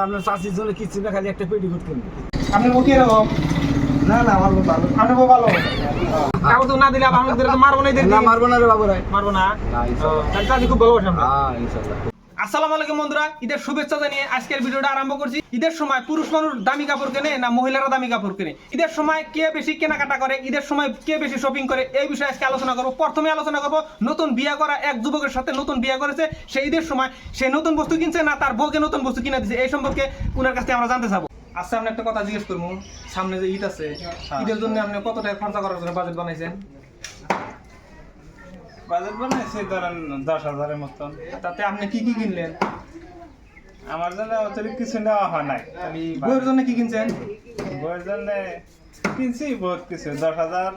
আপনার চাষির জন্য কিছু না খালি একটা পেটিকোট কিনবে আপনি কি এরকম? না না আমার ভালো। আপনার ভালো। কাগজ তো না দিলে আমাদের মারবো না মারবো না রে বাবু মারবো না? তাহলে খুব ভালোবাসে আমরা হ্যাঁ আসসালামু আলাইকুম বন্ধুরা ঈদের শুভেচ্ছা জানিয়ে আজকের ভিডিওটা আরম্ভ করছি। ঈদের সময় পুরুষ মানুষ দামি কাপড় কেনে না মহিলারা দামি কাপড় কেনে? ঈদের সময় কে বেশি কেনাকাটা করে? ঈদের সময় কে বেশি শপিং করে? এই বিষয়ে আজকে আলোচনা করব। প্রথমে আলোচনা করব নতুন বিয়ে করা এক যুবকের সাথে নতুন বিয়ে করেছে। সেই ঈদের সময় সে নতুন বস্তু কিনছে না তার বউকে নতুন বস্তু কিনে দিচ্ছে এই সম্পর্কে উনার কাছ থেকে আমরা জানতে চাবো। আচ্ছা আপনি একটা কথা জিজ্ঞেস করব। সামনে যে ঈদ আছে ঈদের জন্য আপনি কত টাকা খরচা করার জন্য বাজেট বানাইছেন? বাজেট বানাইছে ধরেন দশ হাজারের মতন। তাতে আপনি কি কি কিনলেন? আমার জন্য অতিরিক্ত কিছু নেওয়া হয় নাই। খালি বউয়ের জন্য কি কিনছেন? বইয়ের জন্য কিনছি বহুত কিছু। দশ হাজার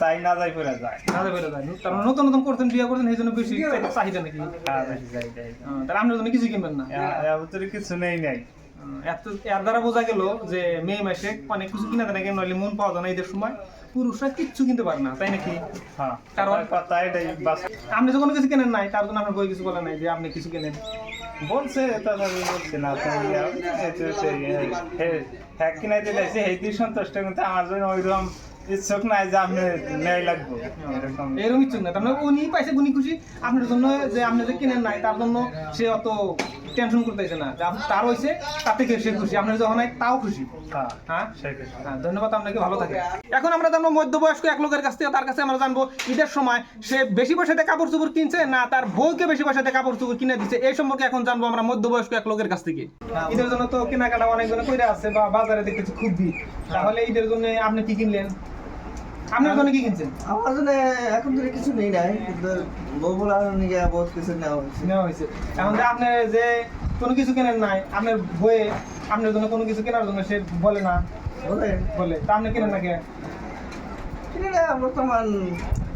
তাই না যাই পড়ে যায়। দাদা বেরো যায় তার মানে নতুন নতুন করতেন বিয়ে করতেন এই জন্য বেশি চাহিদা নাকি? যাই যাই তাহলে আপনার জন্য কিছু কিনবেন না। অতিরিক্ত কিছু নেই নাই। এত এর দ্বারা বোঝা গেল যে মে মাসে অনেক কিছু কিনা না নইলে মন পাওয়া যায় না ঈদের সময়। পুরুষরা কিচ্ছু কিনতে পারে না তাই নাকি? হ্যাঁ কারণ- আপনি যখন কিছু কেনেন নাই তার জন্য আপনার বই কিছু বলে নাই যে আপনি কিছু কেনেন। বলছে বলছে না হ্যাক কিনাইতে চাইছে দিয়ে সন্তুষ্ট কিন্তু আমার জন্য ওইরকম ইচ্ছুক নাই যে আপনি নেই লাগবো এরকম। এরকম ইচ্ছুক না তার মানে উনি পাইছে উনি খুশি। আপনার জন্য যে আপনি যে কিনেন নাই তার জন্য সে অত টেনশন করতেছে না। তার হয়েছে থেকে সে খুশি। আপনার যখন নাই তাও খুশি। হ্যাঁ হ্যাঁ? হ্যাঁ, ধন্যবাদ আপনাকে ভালো থাকে এখন আমরা জানব মধ্যবয়স্ক এক লোকের কাছ থেকে তার কাছে আমরা জানব ঈদের সময় সে বেশি পয়সাতে কাপড় চোপড় কিনছে না তার বউকে বেশি পয়সাতে কাপড় চোপড় কিনে দিচ্ছে এই সম্পর্কে এখন জানব আমরা মধ্যবয়স্ক এক লোকের কাছ থেকে। ঈদের জন্য তো কেনাকাটা অনেকজনে কইরা আছে বা বাজারে দেখতেছি খুব ভিড় তাহলে ঈদের জন্য আপনি কি কিনলেন? আপনার জন্য কি কিনছেন? আমার জন্য এখন ধরে কিছু নেই নাই কিন্তু বউ বলার নিয়ে বহুত কিছু নেওয়া হয়েছে। নেওয়া হয়েছে। এখন যে আপনি যে কোনো কিছু কেনেন নাই আপনার বইয়ে আপনার জন্য কোনো কিছু কেনার জন্য সে বলে না। বলে? বলে। তা আপনি কেনেন না কে? কিনে না বর্তমান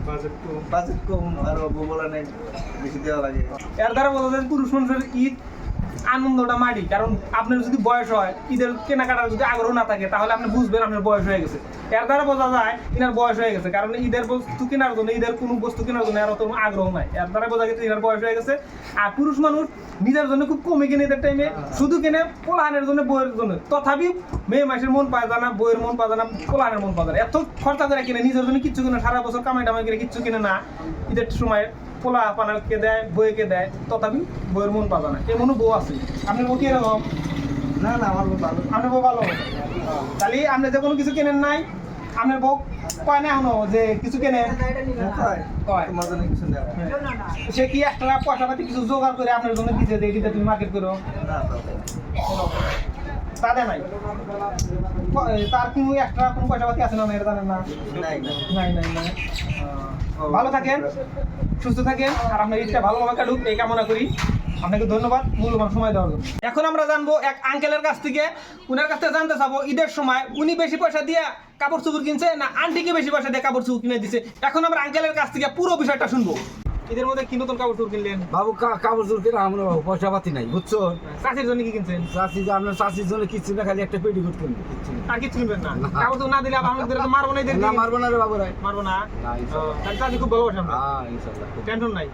বাজেট তো বাজেট কম আর বউ বলা নেই বেশি দেওয়া লাগে। এর দ্বারা বোঝা যায় পুরুষ মানুষের ঈদ আনন্দটা মাটি কারণ আপনার যদি বয়স হয়, ঈদের কেনাকাটার যদি আগ্রহ না থাকে, তাহলে আপনি বুঝবেন আপনার বয়স হয়ে গেছে। এর দ্বারা বোঝা যায়, ইনার বয়স হয়ে গেছে, কারণ ঈদের বস্তু কেনার জন্য, ঈদের কোনো বস্তু কেনার জন্য এর অত আগ্রহ নাই। এর দ্বারা বোঝা গেছে ইনার বয়স হয়ে গেছে। আর পুরুষ মানুষ নিজের জন্য খুব কমে কিনে ঈদের টাইমে শুধু কিনে পোলাহানের জন্য, বইয়ের জন্য। তথাপি মেয়ে মাসের মন পায় না বইয়ের মন পায় না পোলাহানের মন পায় না এত খরচা করে কিনে, নিজের জন্য কিচ্ছু কিনে সারা বছর কামাই টামাই কিনে কিচ্ছু কিনে না ঈদের সময়। পোলা পানাকে দেয় বইকে দেয় তথাপি বইয়ের মন পাবে না। এমনও বউ আছে। আপনার বউ কি এরকম? না না আমার বউ ভালো। আপনার বউ ভালো? তাহলে আপনি যে কোনো কিছু কেনেন নাই? আপনার বউ কয় না এখনও যে কিছু কেনে? কয়? কয়? কিছু সে কি একটা পয়সা পাতি কিছু জোগাড় করে আপনার জন্য দিতে যে এটিতে তুমি মার্কেট করো? নাই। তার কোনো একটা কোনো পয়সা পাতি আছে না এটা জানেন না? নাই নাই। নাই নাই ভালো থাকেন সুস্থ থাকেন আর আপনার ঈদটা ভালোভাবে কাটুক এই কামনা করি। আপনাকে ধন্যবাদ মূল্যবান সময় দেওয়ার জন্য। এখন আমরা জানব এক আঙ্কেলের কাছ থেকে উনার কাছ থেকে জানতে চাবো ঈদের সময় উনি বেশি পয়সা দিয়ে কাপড় চুপুর কিনছে না আন্টিকে বেশি পয়সা দিয়ে কাপড় চুপুর কিনে দিছে? এখন আমরা আঙ্কেলের কাছ থেকে পুরো বিষয়টা শুনব। ঈদের মধ্যে কি নতুন কাপড় কিনলেন? বাবু কা- কাপড় চোর কিনা আমরা বাবু পয়সা পাতি নাই বুঝছ? চাষির জন্য কি কিনছেন? চাষি আপনার চাষির জন্য কিছু না খালি একটা পেটিকোট কিনবে কিচ্ছু না। আর কিছু কিনবেন না। কাপড় না দিলে আমাদের তো মারবো না মারবো না রে বাবু মারবো না। তাহলে চাষি খুব ভালোবাসে আমরা। হ্যাঁ টেনশন নাই।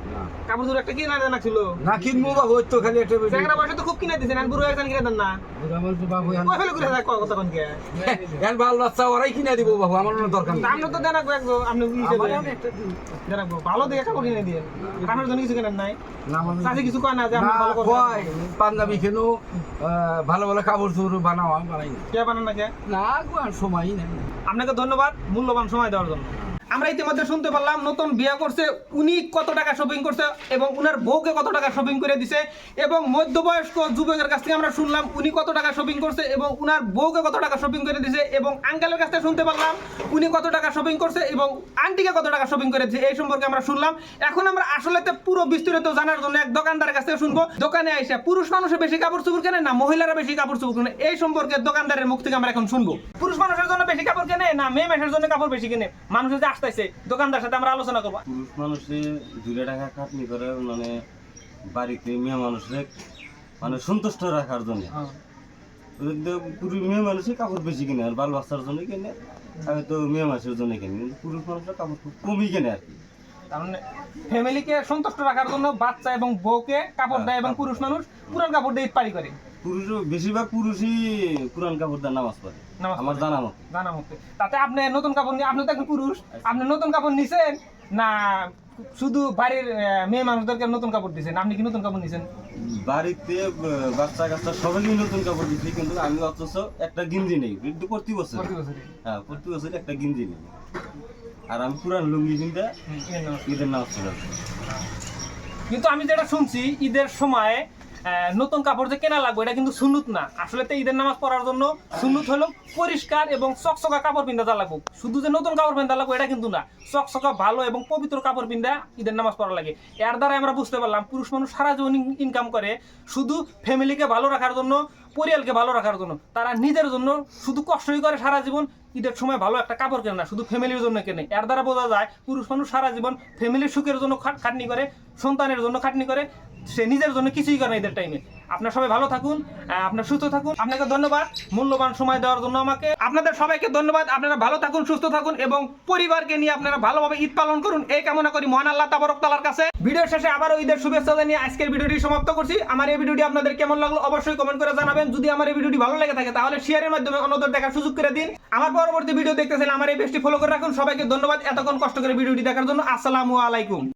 কাপড় একটা কিনা দেনা ছিল না কিনবো বাবু তো খালি একটা চ্যাংরা বয়সে তো খুব কিনে দিয়েছেন আর বুড়ো একজন কিনে দেন না। বুড়া বলছে, বাবু কই ফেলে করে কথা কোন কে? ভালো বাচ্চা ওরাই কিনে দিব বাবু আমার কোনো দরকার নেই। আপনি তো দেন একগো একগো আপনি দেন। ভালো দেখে কাপড় কিনে দিয়ে। আপনার জন্য কিছু কেনেন নাই? না, আমার- চাষি কিছু কয় না যে আপনি ভালো কয়, পাঞ্জাবি কেন ভালো ভালো কাপড় চোর বানাও বানাই। কে বানান না কে না সময়ই নেই। আপনাকে ধন্যবাদ মূল্যবান সময় দেওয়ার জন্য। আমরা ইতিমধ্যে শুনতে পারলাম, নতুন বিয়ে করছে, উনি কত টাকা শপিং করছে এবং উনার বউকে কত টাকা শপিং করে দিছে এবং মধ্যবয়স্ক যুবকের কাছ থেকে আমরা শুনলাম উনি কত টাকা শপিং করছে এবং উনার বউকে কত টাকা শপিং করে দিছে এবং আঙ্কেলের কাছ থেকে শুনতে পারলাম উনি কত টাকা শপিং করছে এবং আন্টিকে কত টাকা শপিং করে দিছে, এই সম্পর্কে আমরা শুনলাম। এখন আমরা আসলে পুরো বিস্তারিত জানার জন্য এক দোকানদারের কাছ থেকে শুনব। দোকানে আইসা পুরুষ মানুষে বেশি কাপড় চোপড় কেনে না মহিলারা বেশি কাপড় চোপড় কেনে? এই সম্পর্কে দোকানদারের মুখ থেকে আমরা এখন শুনব। পুরুষ মানুষের জন্য বেশি কাপড় কেনে না মেয়ে মানুষের জন্য কাপড় বেশি কেনে? মানুষের যে আসতেছে দোকানদার সাথে আমরা আলোচনা করব। পুরুষ মানুষে দুইটা টাকা খাটনি করে মানে বাড়িতে মেয়ে মানুষের মানে সন্তুষ্ট রাখার জন্য। পুরুষ মেয়ে মানুষই কাপড় বেশি কিনে আর বাল বাচ্চার জন্য কিনে আমি তো মেয়ে মানুষের জন্য কিনি কিন্তু পুরুষ মানুষের কাপড় খুব কমই কেনে আর কি। তার মানে ফ্যামিলিকে সন্তুষ্ট রাখার জন্য বাচ্চা এবং বউকে কাপড় দেয় এবং পুরুষ মানুষ পুরান কাপড় দিয়ে পারি করে। পুরুষ বেশিরভাগ পুরুষই কোরআন কাপড় দিয়ে নামাজ পড়ে। আমার। জানা মতো। জানা মতে। তাতে আপনি নতুন কাপড় নিয়ে আপনি তো এখন পুরুষ। আপনি নতুন কাপড় নিছেন? না শুধু বাড়ির মেয়ে মানুষদেরকে নতুন কাপড় দিছেন। আপনি কি নতুন কাপড় নিছেন? বাড়িতে বাচ্চা কাচ্চা সবাইকে নতুন কাপড় দিচ্ছি কিন্তু আমি অথচ একটা গিঞ্জি নেই। প্রতি বছর হ্যাঁ প্রতি বছর একটা গিঞ্জি নেই। আর আমি পুরান লুঙ্গি কিনতে ঈদের নামাজ। কিন্তু আমি যেটা শুনছি ঈদের সময় নতুন কাপড় যে কেনা লাগবে, এটা কিন্তু সুন্নত না। আসলে তো ঈদের নামাজ পড়ার জন্য সুন্নত হলো পরিষ্কার এবং চকচকা কাপড় পিন্ধা লাগবে। শুধু যে নতুন কাপড় পিন্ধা লাগবে, এটা কিন্তু না। চকচকা, ভালো এবং পবিত্র কাপড় পিন্ধা ঈদের নামাজ পড়া লাগে। এর দ্বারা আমরা বুঝতে পারলাম, পুরুষ মানুষ সারা জীবন ইনকাম করে। শুধু ফ্যামিলিকে ভালো রাখার জন্য পরিয়ালকে ভালো রাখার জন্য। তারা নিজের জন্য শুধু কষ্টই করে সারা জীবন, ঈদের সময় ভালো একটা কাপড় কেনে না, শুধু ফ্যামিলির জন্য কেনে। এর দ্বারা বোঝা যায়, পুরুষ মানুষ সারা জীবন ফ্যামিলির সুখের জন্য খাটনি করে, সন্তানের জন্য খাটনি করে, সে নিজের জন্য কিছুই করে না ঈদের টাইমে আপনার সবাই ভালো থাকুন আপনার সুস্থ থাকুন। আপনাকে ধন্যবাদ মূল্যবান সময় দেওয়ার জন্য আমাকে। আপনাদের সবাইকে ধন্যবাদ, আপনারা ভালো থাকুন, সুস্থ থাকুন এবং পরিবারকে নিয়ে আপনারা ভালোভাবে ঈদ পালন করুন। এই কামনা করি মহান আল্লাহ তাবারক তালার কাছে। ভিডিও শেষে আবার ঈদের শুভেচ্ছা জানিয়ে আজকের ভিডিওটি সমাপ্ত করছি। আমার এই ভিডিওটি আপনাদের কেমন লাগল অবশ্যই কমেন্ট করে জানাবেন। যদি আমার এই ভিডিওটি ভালো লেগে থাকে তাহলে শেয়ারের মাধ্যমে অন্যদের দেখার সুযোগ করে দিন। আমার পরবর্তী ভিডিও দেখতেছেন, আমার এই পেজটি ফলো করে রাখুন। সবাইকে ধন্যবাদ এতক্ষণ কষ্ট করে ভিডিওটি দেখার জন্য। আসসালামু আলাইকুম।